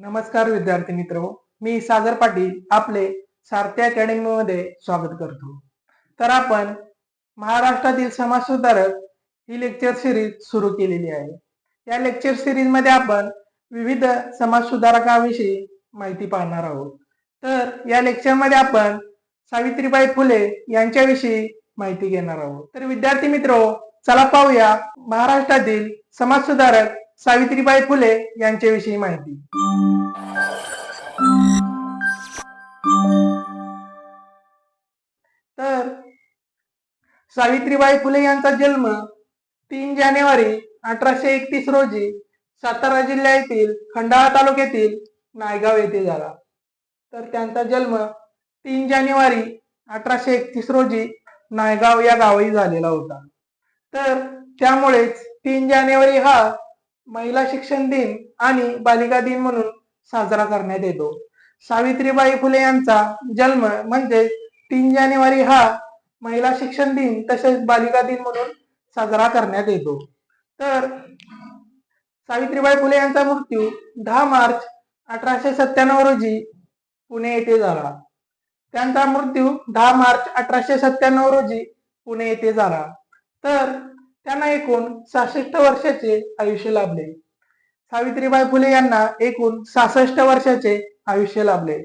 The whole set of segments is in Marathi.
नमस्कार विद्यार्थी मित्र मी सागर पाटील आपले सारथी अकॅडमीमध्ये स्वागत करतो. तर आपण महाराष्ट्रातील समाज सुधारक ही लेक्चर सिरीज सुरू केलेली आहे. या लेक्चर सिरीजमध्ये आपण विविध समाजसुधारकाविषयी माहिती पाहणार आहोत. तर या लेक्चरमध्ये आपण सावित्रीबाई फुले यांच्याविषयी माहिती घेणार आहोत. तर विद्यार्थी मित्र चला पाहूया महाराष्ट्रातील समाज सुधारक सावित्रीबाई फुले यांच्याविषयी माहिती. तर सावित्रीबाई फुले यांचा जन्म तीन जानेवारी अठराशे एकतीस रोजी सातारा जिल्ह्यातील खंडाळा तालुक्यातील नायगाव येथे झाला. तर त्यांचा जन्म तीन जानेवारी अठराशे एकतीस रोजी नायगाव या गावी झालेला होता. तर त्यामुळेच तीन जानेवारी हा महिला शिक्षण दिन आणि बालिका दिन म्हणून साजरा करण्यात येतो. सावित्रीबाई फुले यांचा जन्म म्हणजे तीन जानेवारी हा महिला शिक्षण दिन तसेच बालिका दिन म्हणून साजरा करण्यात येतो. तर सावित्रीबाई फुले यांचा मृत्यू दहा मार्च अठराशे सत्त्याण्णव रोजी पुणे येथे झाला. त्यांचा मृत्यू दहा मार्च अठराशे सत्त्याण्णव रोजी पुणे येथे झाला. तर त्यांना एकूण सहासष्ट वर्षाचे आयुष्य लाभले. सावित्रीबाई फुले यांना एकूण सहासष्ट वर्षाचे आयुष्य लाभले.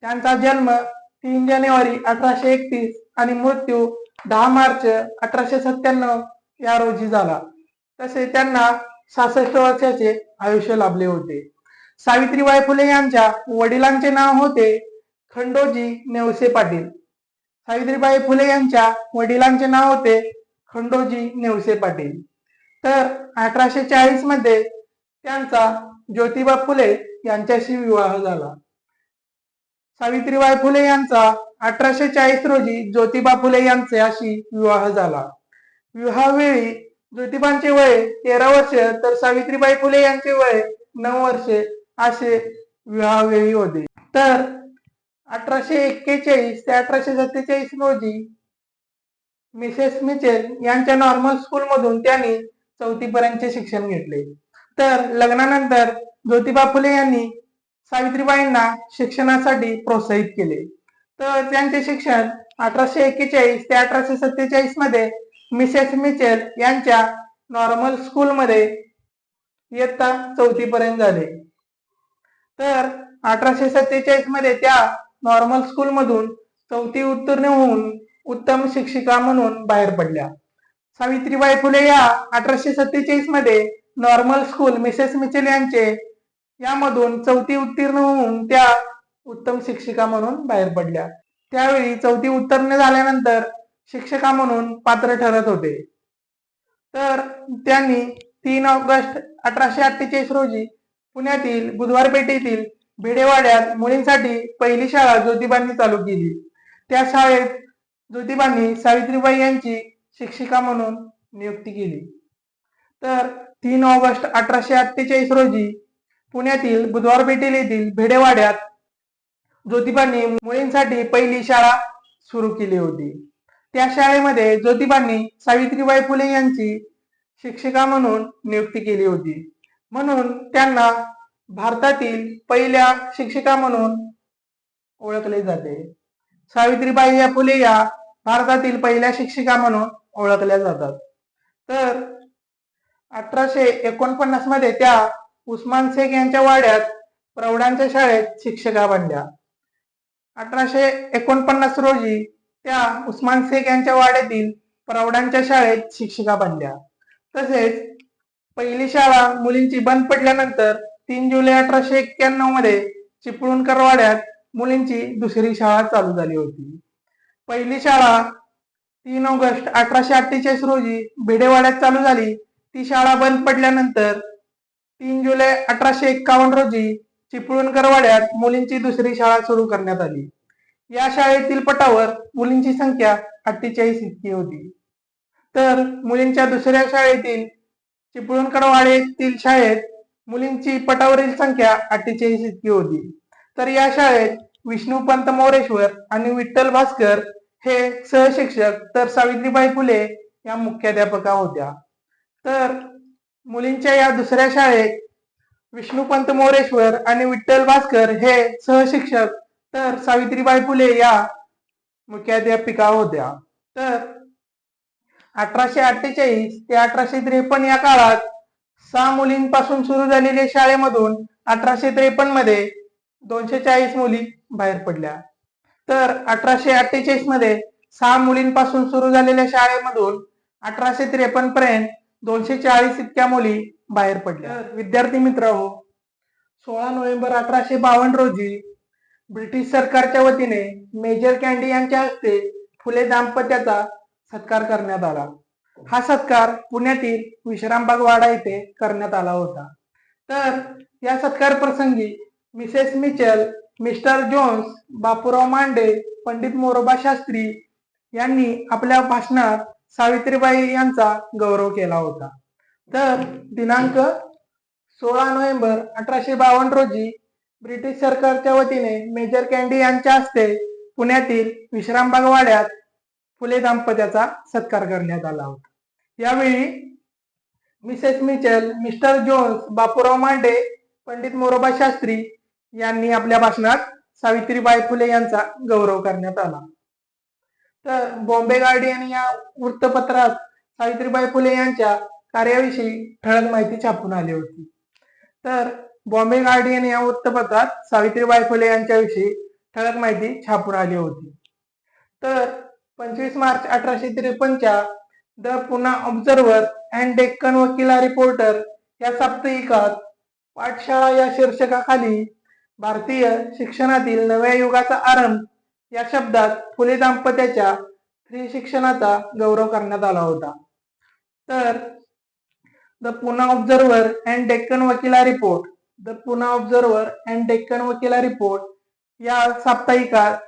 त्यांचा जन्म तीन जानेवारी अठराशे एकतीस आणि मृत्यू दहा मार्च अठराशे सत्त्याण्णव या रोजी झाला. तसे त्यांना सहासष्ट वर्षाचे आयुष्य लाभले होते. सावित्रीबाई फुले यांच्या वडिलांचे नाव होते खंडोजी नेवसे पाटील. सावित्रीबाई फुले यांच्या वडिलांचे नाव होते खंडोजी नेवसे पाटील. तर अठराशे चाळीसमध्ये त्यांचा ज्योतिबा फुले यांच्याशी विवाह झाला. सावित्रीबाई फुले यांचा अठराशे चाळीस रोजी ज्योतिबा फुले यांच्याशी विवाह झाला. विवाहावेळी ज्योतिबांचे वय तेरा वर्ष तर सावित्रीबाई फुले यांचे वय नऊ वर्षे असे विवाहावेळी होते. तर अठराशे एक्केचाळीस ते अठराशे सत्तेचाळीस रोजी मिसेस मिचेल यांच्या नॉर्मल स्कूल मधून त्यांनी चौथी पर्यंतचे शिक्षण घेतले. तर लग्नानंतर ज्योतिबा फुले यांनी सावित्रीबाईंना शिक्षणासाठी प्रोत्साहित केले. तर त्यांचे शिक्षण अठराशे एक्केचाळीस ते अठराशे सत्तेचाळीसमध्ये मिसेस मिचेल यांच्या नॉर्मल स्कूलमध्ये इयत्ता चौथीपर्यंत झाले. तर अठराशे सत्तेचाळीसमध्ये त्या नॉर्मल स्कूल मधून चौथी उत्तीर्ण होऊन उत्तम शिक्षिका म्हणून बाहेर पडल्या. सावित्रीबाई फुले या अठराशे सत्तेचाळीसमध्ये नॉर्मल स्कूल मिसेस मिचेल यांचे यामधून चौथी उत्तीर्ण होऊन त्या उत्तम शिक्षिका म्हणून बाहेर पडल्या. त्यावेळी चौथी उत्तीर्ण झाल्यानंतर शिक्षका म्हणून पात्र ठरत होते. तर त्यांनी तीन ऑगस्ट अठराशे अठ्ठेचाळीस रोजी पुण्यातील बुधवार पेठेतील भिडेवाड्यात मुलींसाठी पहिली शाळा ज्योतिबांनी चालू केली. त्या शाळेत ज्योतिबांनी सावित्रीबाई यांची शिक्षिका म्हणून नियुक्ती केली. तर तीन ऑगस्ट अठराशे अठ्ठेचाळीस रोजी पुण्यातील बुधवार पेठेल येथील भिडेवाड्यात ज्योतिबांनी मुलींसाठी पहिली शाळा सुरू केली होती. त्या शाळेमध्ये ज्योतिबांनी सावित्रीबाई फुले यांची शिक्षिका म्हणून नियुक्ती केली होती. म्हणून त्यांना भारतातील पहिल्या शिक्षिका म्हणून ओळखले जाते. सावित्रीबाई या फुले या भारतातील पहिल्या शिक्षिका म्हणून ओळखल्या जातात. तर अठराशे एकोणपन्नासमध्ये त्या उस्मान शेख यांच्या वाड्यात प्रौढांच्या शाळेत शिक्षिका बनल्या. अठराशे एकोणपन्नास रोजी त्या उस्मान शेख यांच्या वाड्यातील प्रौढांच्या शाळेत शिक्षिका बनल्या. तसेच पहिली शाळा मुलींची बंद पडल्यानंतर तीन जुलै अठराशे एक्क्याण्णवमध्ये चिपळूणकर वाड्यात मुलींची दुसरी शाळा चालू झाली होती. पहिली शाळा तीन ऑगस्ट अठराशे अठ्ठेचाळीस रोजी भिडेवाड्यात चालू झाली. ती शाळा बंद पडल्यानंतर तीन जुलै अठराशे एक्कावन्न रोजी चिपळूणकर वाड्यात मुलींची दुसरी शाळा सुरू करण्यात आली. या शाळेतील पटावर मुलींची संख्या अठ्ठेचाळीस इतकी होती. तर मुलींच्या दुसऱ्या शाळेतील चिपळूणकर वाड्यातील शाळेत मुलींची पटावरील संख्या अठ्ठेचाळीस इतकी होती. तर या शाळेत विष्णुपंत मोरेश्वर आणि विठ्ठल भास्कर हे सहशिक्षक तर सावित्रीबाई फुले या मुख्याध्यापका होत्या. तर मुलींच्या या दुसऱ्या शाळेत विष्णुपंत मोरेश्वर आणि विठ्ठल भास्कर हे सहशिक्षक तर सावित्रीबाई फुले या मुख्याध्यापिका होत्या. तर अठराशे अठ्ठेचाळीस ते अठराशे त्रेपन्न या काळात सहा मुलींपासून सुरू झालेल्या शाळेमधून अठराशे त्रेपन्नमध्ये दोनशे चाळीस मुली बाहेर पडल्या. तर अठराशे अठ्ठेचाळीसमध्ये सहा मुलींपासून सुरू झालेल्या शाळेमधून अठराशे त्रेपन्न पर्यंत दोनशे चाळीस इतक्या मुली बाहेर पडल्या. विद्यार्थी मित्र हो सोळा नोव्हेंबर अठराशे बावन्न रोजी ब्रिटिश सरकारच्या वतीने मेजर कॅन्डी यांच्या हस्ते फुले दाम्पत्याचा सत्कार करण्यात आला. हा सत्कार पुण्यातील विश्रामबाग वाडा येथे करण्यात आला होता. तर या सत्कार प्रसंगी Mrs Mitchell mister Jones Bapurao Mande Pandit Moroba Shastri यांनी आपल्या भाषणात सावित्रीबाई यांचा गौरव केला होता. तर दिनांक सोळा नोव्हेंबर अठराशे बावन्न रोजी ब्रिटिश सरकारच्या वतीने मेजर कॅन्डी यांच्या हस्ते पुण्यातील विश्रामबाग वाड्यात फुले दाम्पत्याचा सत्कार करण्यात आला होता. यावेळी Mrs Mitchell mister Jones Bapurao Mande Pandit Moroba Shastri यांनी आपल्या भाषणात सावित्रीबाई फुले यांचा गौरव करण्यात आला. तर बॉम्बे गार्डियन या वृत्तपत्रात सावित्रीबाई फुले यांच्या कार्याविषयी ठळक माहिती छापून आली होती. तर बॉम्बे गार्डियन या वृत्तपत्रात सावित्रीबाई फुले यांच्याविषयी ठळक माहिती छापून आली होती. तर पंचवीस मार्च अठराशे त्रेपन्नच्या the Poona Observer and Deccan Vakil reporter या साप्ताहिकात पाठशाळा या शीर्षकाखाली भारतीय शिक्षणातील नव्या युगाचा आरंभ या शब्दात फुले दाम्पत्याच्या स्त्री शिक्षणाचा गौरव करण्यात आला होता. तर the Poona Observer and Deccan Vakil report the Poona Observer and Deccan Vakil report या साप्ताहिकात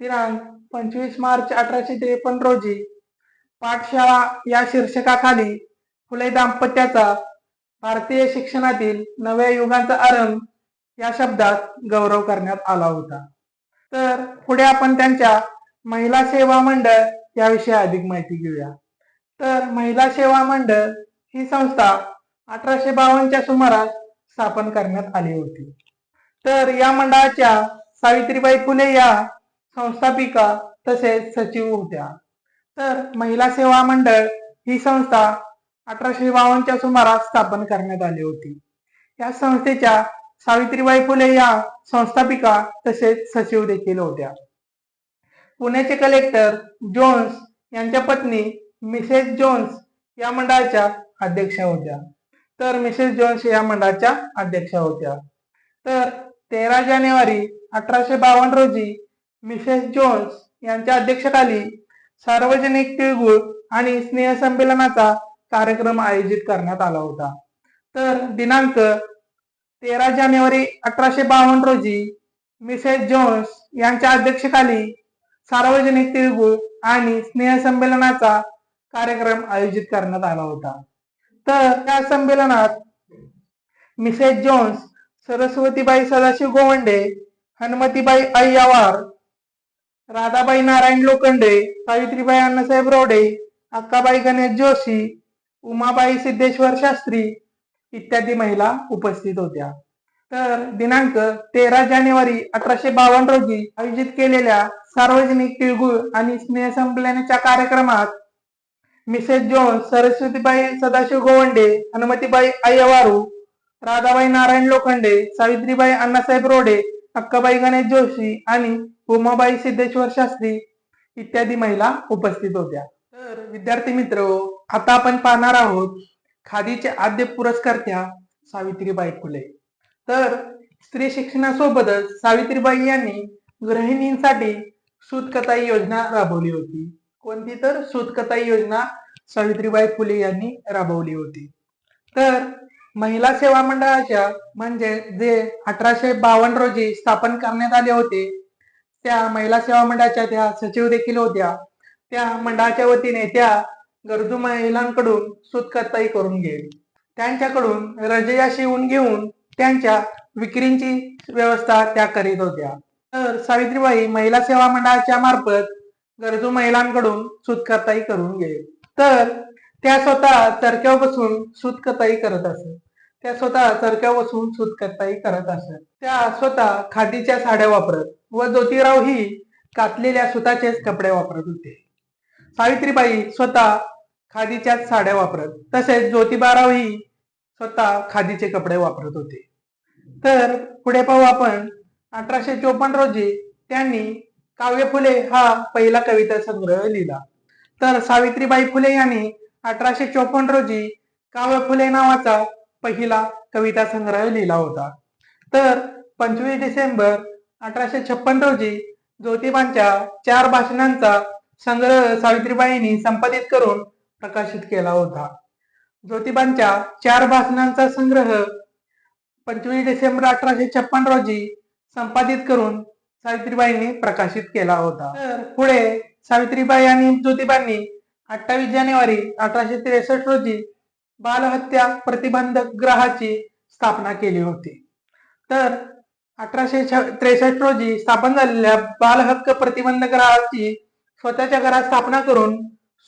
दिनांक पंचवीस मार्च अठराशे त्रेपन्न रोजी पाठशाळा या शीर्षकाखाली फुले दाम्पत्याचा भारतीय शिक्षणातील नव्या युगांचा आरंभ या शब्दात गौरव करण्यात आला होता. तर पुढे आपण त्यांच्या महिला सेवा मंडळ याविषयी अधिक माहिती घेऊया. तर महिला सेवा मंडळ ही संस्था अठराशे बावन्नच्या सुमारास स्थापन करण्यात आली होती. तर या मंडळाच्या सावित्रीबाई फुले या संस्थापिका तसेच सचिव होत्या. तर महिला सेवा मंडळ ही संस्था अठराशे बावन्नच्या सुमारास स्थापन करण्यात आली होती. या संस्थेच्या सावित्रीबाई फुले या संस्थापिका तसेच सचिव देखील होत्या. पुण्याचे कलेक्टर जोन्स यांच्या पत्नी मिसेस जोन्स या मंडळाच्या अध्यक्षा होत्या. तर मिसेस जोन्स या मंडळाच्या अध्यक्षा होत्या. तर तेरा जानेवारी अठराशे बावन्न रोजी मिसेस जोन्स यांच्या अध्यक्षतेखाली सार्वजनिक तिळगुळ आणि स्नेहसंमेलनाचा कार्यक्रम आयोजित करण्यात आला होता. तर दिनांक तेरा जानेवारी अठराशे बावन्न रोजी मिसेस जोन्स यांच्या अध्यक्षतेखाली सार्वजनिक तिळगुळ आणि स्नेहसंमेलनाचा कार्यक्रम आयोजित करण्यात आला होता. तर या संमेलनात मिसेस जोन्स सरस्वतीबाई सदाशिव गोवंडे हनुमतीबाई अय्यावार राधाबाई नारायण लोखंडे सावित्रीबाई अण्णासाहेब रोडे अक्काबाई गणेश जोशी उमाबाई सिद्धेश्वर शास्त्री इत्यादी महिला उपस्थित होत्या. तर दिनांक तेरा जानेवारी अठराशे बावन्न रोजी आयोजित केलेल्या सार्वजनिक तिळगुळ आणि स्नेहसंमेलनाच्या कार्यक्रमात मिसेस जोन्स सरस्वतीबाई सदाशिव गोवंडे हनुमतीबाई अय्यवारू राधाबाई नारायण लोखंडे सावित्रीबाई अण्णासाहेब रोडे अक्काबाई गणेश जोशी आणि उमाबाई सिद्धेश्वर शास्त्री इत्यादी महिला उपस्थित होत्या. तर विद्यार्थी मित्र आता आपण पाहणार आहोत खादीचे आद्य पुरस्कर्त्या सावित्रीबाई फुले. तर स्त्री शिक्षणासोबतच सावित्रीबाई यांनी गृहिणींसाठी सूतकताई योजना राबवली होती. कोणती तर? सूतकताई योजना सावित्रीबाई फुले यांनी राबवली होती. तर महिला सेवा मंडळाच्या म्हणजे जे अठराशे बावन्न रोजी स्थापन करण्यात आले होते त्या महिला सेवा मंडळाच्या त्या सचिव देखील होत्या. त्या मंडळाच्या वतीने त्या गरजू महिलांकडून सुतकताई करून घेईल. त्यांच्याकडून रजया शिवून घेऊन त्यांच्या विक्रींची व्यवस्था त्या करीत होत्या. तर सावित्रीबाई महिला सेवा मंडळाच्या मार्फत गरजू महिलांकडून सुतकताई करून घेईल. तर त्या स्वतः चरक्यावर बसून सुतकताई करत असत त्या स्वतः चरक्या बसून सुतकताई करत असत त्या स्वतः खादीच्या साड्या वापरत व ज्योतिराव ही कातलेल्या सुताचेच कपडे वापरत होते. सावित्रीबाई स्वतः खादीच्याच साड्या वापरत. तसेच ज्योतिबाराव ही स्वतः खादीचे कपडे वापरत होते. तर पुढे पाहू आपण अठराशे चोपन्न रोजी त्यांनी काव्य फुले हा पहिला कविता संग्रह लिहिला. तर सावित्रीबाई फुले यांनी अठराशे चोपन्न रोजी काव्य फुले नावाचा पहिला कविता संग्रह लिहिला होता. तर पंचवीस डिसेंबर अठराशे छप्पन रोजी ज्योतिबांच्या चार भाषणांचा संग्रह सावित्रीबाईंनी संपादित करून प्रकाशित केला होता. ज्योतिबांच्या चार भाषणांचा संग्रह पंचवीस डिसेंबर अठराशे छप्पन रोजी संपादित करून सावित्रीबाईंनी प्रकाशित केला होता. तर पुढे सावित्रीबाई आणि ज्योतिबांनी अठ्ठावीस जानेवारी अठराशे त्रेसष्ट रोजी बालहत्या प्रतिबंधक ग्रहाची स्थापना केली होती. तर अठराशे त्रेसष्ट रोजी स्थापन झालेल्या बालहक्क प्रतिबंध ग्रहाची स्वतःच्या घरात स्थापना करून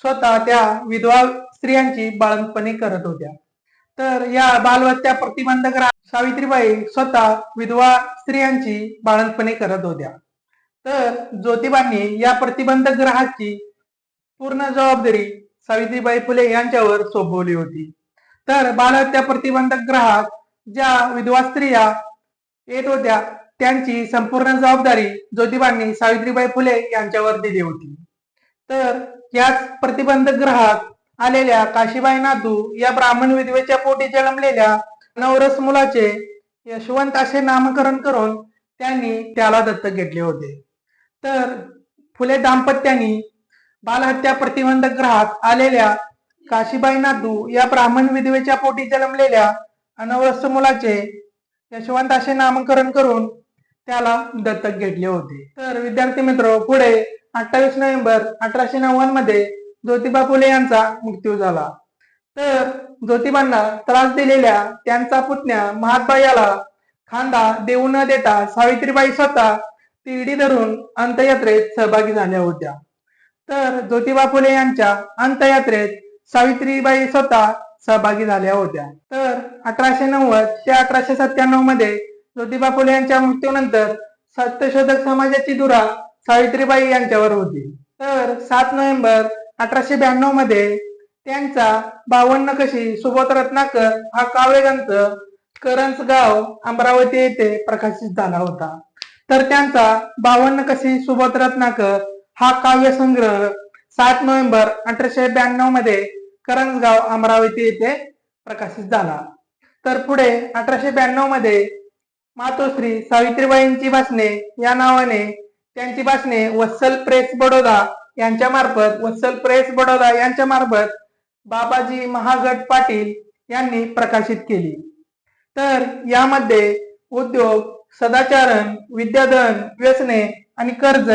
स्वतः त्या विधवा स्त्रियांची बाळंतपणे करत होत्या. तर या बालवत्या प्रतिबंधक सावित्रीबाई स्वतः विधवा स्त्रियांची बाळंतपणे करत होत्या. तर ज्योतिबांनी या प्रतिबंधक ग्रहाची पूर्ण जबाबदारी सावित्रीबाई फुले यांच्यावर सोपवली होती. तर बालहत्या प्रतिबंधक ग्रहात ज्या विधवा स्त्रिया येत होत्या त्यांची संपूर्ण जबाबदारी ज्योतिबांनी सावित्रीबाई फुले यांच्यावर दिली होती. तर याच प्रतिबंधक ग्रहात आलेल्या काशीबाई नातू या ब्राह्मण विधवेच्या पोटी जन्मलेल्या नवरस मुलाचे यशवंत असे नामकरण करून त्यांनी त्याला दत्तक घेतले होते. तर फुले दाम्पत्यांनी बालहत्या प्रतिबंधक ग्रहात आलेल्या काशीबाई नातू या ब्राह्मण विधवेच्या पोटी जन्मलेल्या अनवरस्त मुलाचे यशवंत असे नामकरण करून त्याला दत्तक घेतले होते. तर विद्यार्थी मित्र पुढे अठ्ठावीस नोव्हेंबर अठराशे नव्वदमध्ये ज्योतिबा फुले यांचा मृत्यू झाला. तर ज्योतिबांना त्रास दिलेल्या त्यांचा पुतण्या महात्मा याला खांदा देऊ न देता सावित्रीबाई स्वतः तिरडी धरून अंत्ययात्रेत सहभागी झाल्या होत्या. तर ज्योतिबा फुले यांच्या अंत्ययात्रेत सावित्रीबाई स्वतः सहभागी झाल्या होत्या. तर अठराशे नव्वद ते अठराशे सत्त्याण्णवमध्ये ज्योतिबा फुले यांच्या मृत्यूनंतर सत्यशोधक समाजाची धुरा सावित्रीबाई यांच्यावर होती. तर सात नोव्हेंबर अठराशे ब्याण्णवमध्ये त्यांचा बावन्न कशी सुबोध रत्नाकर हा काव्यग्रंथ करंजगाव अमरावती येथे प्रकाशित झाला होता. तर त्यांचा बावन्न कशी सुबोध रत्नाकर हा काव्य संग्रह सात नोव्हेंबर अठराशे ब्याण्णवमध्ये करंजगाव अमरावती येथे प्रकाशित झाला. तर पुढे अठराशे ब्याण्णवमध्ये मातोश्री सावित्रीबाईंची भाषणे या नावाने त्यांची भाषणे वत्सल प्रेस बडोदा यांच्या मार्फत वत्सल प्रेस बडोदा यांच्या मार्फत बाबाजी महागट पाटील यांनी प्रकाशित केली. तर यामध्ये उद्योग सदाचारण विद्याधन व्यसने आणि कर्ज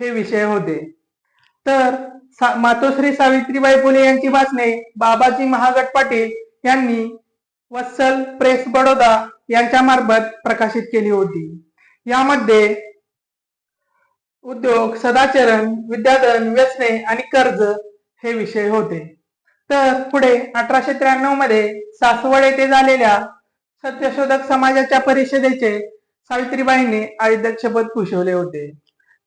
हे विषय होते. तर सा, मातोश्री सावित्रीबाई फुले यांची भाषणे बाबाजी महागट पाटील यांनी वत्सल प्रेस बडोदा यांच्या मार्फत प्रकाशित केली होती. यामध्ये उद्योग सदाचरण विद्याधन व्यसने आणि कर्ज हे विषय होते. तर पुढे अठराशे त्र्याण्णवमध्ये सासवड येथे झालेल्या सत्यशोधक समाजाच्या परिषदेचे सावित्रीबाईंनी अध्यक्षपद भूषवले होते.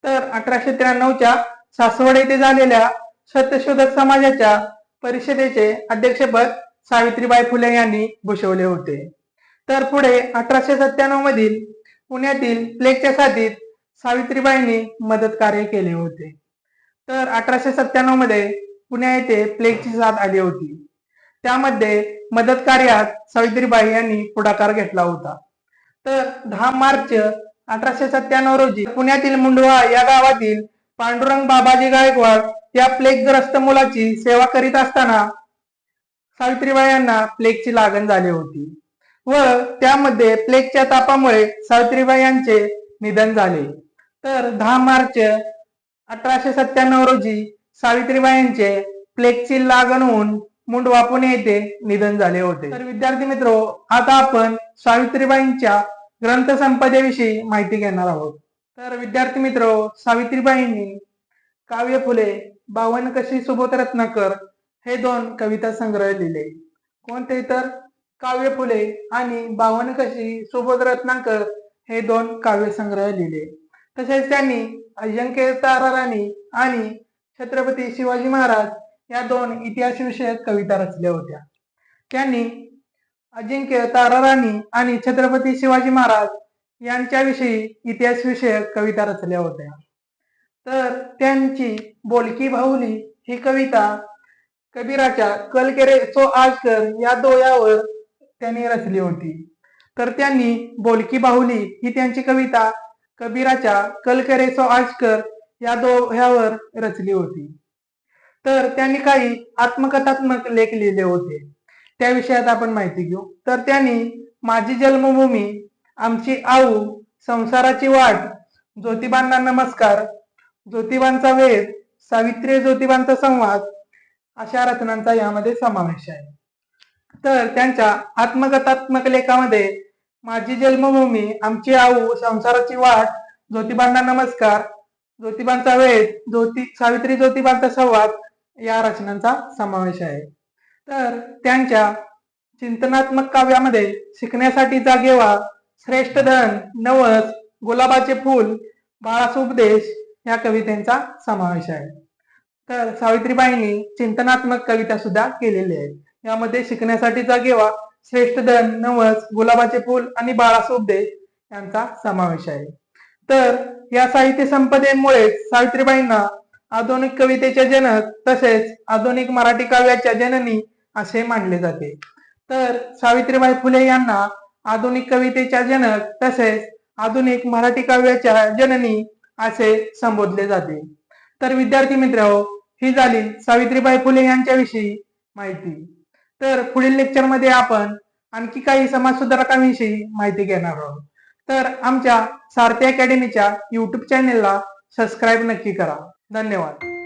तर अठराशे त्र्याण्णवच्या सासवड येथे झालेल्या सत्यशोधक समाजाच्या परिषदेचे अध्यक्षपद सावित्रीबाई फुले यांनी भूषवले होते. तर पुढे अठराशे सत्त्याण्णव मधील पुण्यातील प्लेगच्या साथीत सावित्रीबाईंनी मदत कार्य केले होते. तर अठराशे सत्त्याण्णवमध्ये पुण्या येथे प्लेगची साथ आली होती. त्यामध्ये मदत कार्यात सावित्रीबाई यांनी पुढाकार घेतला होता. तर दहा मार्च अठराशे सत्त्याण्णव रोजी पुण्यातील मुंडवा या गावातील पांडुरंग बाबाजी गायकवाड या प्लेगग्रस्त मुलाची सेवा करीत असताना सावित्रीबाई यांना प्लेगची लागण झाली होती व त्यामध्ये प्लेगच्या तापामुळे सावित्रीबाई यांचे निधन झाले. तर दहा मार्च अठराशे सत्त्याण्णव रोजी सावित्रीबाईंचे प्लेगची लागण होऊन मुंडवा पुणे येथे निधन झाले होते. तर विद्यार्थी मित्र आता आपण सावित्रीबाईंच्या ग्रंथसंपदेविषयी माहिती घेणार आहोत. तर विद्यार्थी मित्र सावित्रीबाईंनी काव्य फुले बावन कशी सुबोध रत्नाकर हे दोन कविता संग्रह लिहिले. कोणते तर? काव्य फुले आणि बावन कशी सुबोध रत्नाकर हे दोन काव्य संग्रह लिहिले. तसेच त्यांनी अजिंक्य ताराणी आणि छत्रपती शिवाजी महाराज या दोन इतिहास विषयक कविता रचल्या होत्या. त्यांनी अजिंक्य ताराणी आणि छत्रपती शिवाजी महाराज यांच्याविषयी इतिहास विषयक कविता रचल्या होत्या. तर त्यांची बोलकी बाहुली ही कविता कबीराच्या कल केरे सो आजकर या दोयावर त्यांनी रचली होती. तर त्यांनी बोलकी बाहुली ही त्यांची कविता कबीराच्या कलकरेचो सो आजकर या दोह्यावर रचली होती. तर त्यांनी काही आत्मकथात्मक लेख लिहिले होते. त्या विषयात आपण माहिती घेऊ. तर त्यांनी माझी जन्मभूमी आमची आऊ संसाराची वाट ज्योतिबांना नमस्कार ज्योतिबांचा वेद सावित्री ज्योतिबांचा संवाद अशा रचनांचा यामध्ये समावेश आहे. तर त्यांच्या आत्मकथात्मक लेखामध्ये माझी जन्मभूमी आमची आऊ संसाराची वाट ज्योतिबांना नमस्कार. ज्योतिबांचा वेद ज्योती सावित्री ज्योतिबांचा संवाद या रचनांचा समावेश आहे. तर त्यांच्या चिंतनात्मक काव्यामध्ये शिकण्यासाठी जागेवा श्रेष्ठ धन नवस गुलाबाचे फूल बाळाचा उपदेश या कवितेंचा समावेश आहे. तर सावित्रीबाईंनी चिंतनात्मक कविता सुद्धा केलेली आहेत. यामध्ये शिकण्यासाठी जागेवा श्रेष्ठ धन नवस गुलाबाचे फूल आणि बाळासोबदे यांचा समावेश आहे. तर या साहित्य संपदेमुळे सावित्रीबाईंना आधुनिक कवितेच्या जनक तसेच आधुनिक मराठी काव्याच्या जननी असे मानले जाते. तर सावित्रीबाई फुले यांना आधुनिक कवितेच्या जनक तसेच आधुनिक मराठी काव्याच्या जननी असे संबोधले जाते. तर विद्यार्थी मित्र ही झाली सावित्रीबाई फुले यांच्याविषयी माहिती. तर पुढील लेक्चरमध्ये आपण आणखी काही समाजसुधारकांविषयी माहिती घेणार आहोत. तर आमच्या सारथी अकॅडमीच्या युट्यूब चॅनेलला सबस्क्राईब नक्की करा. धन्यवाद.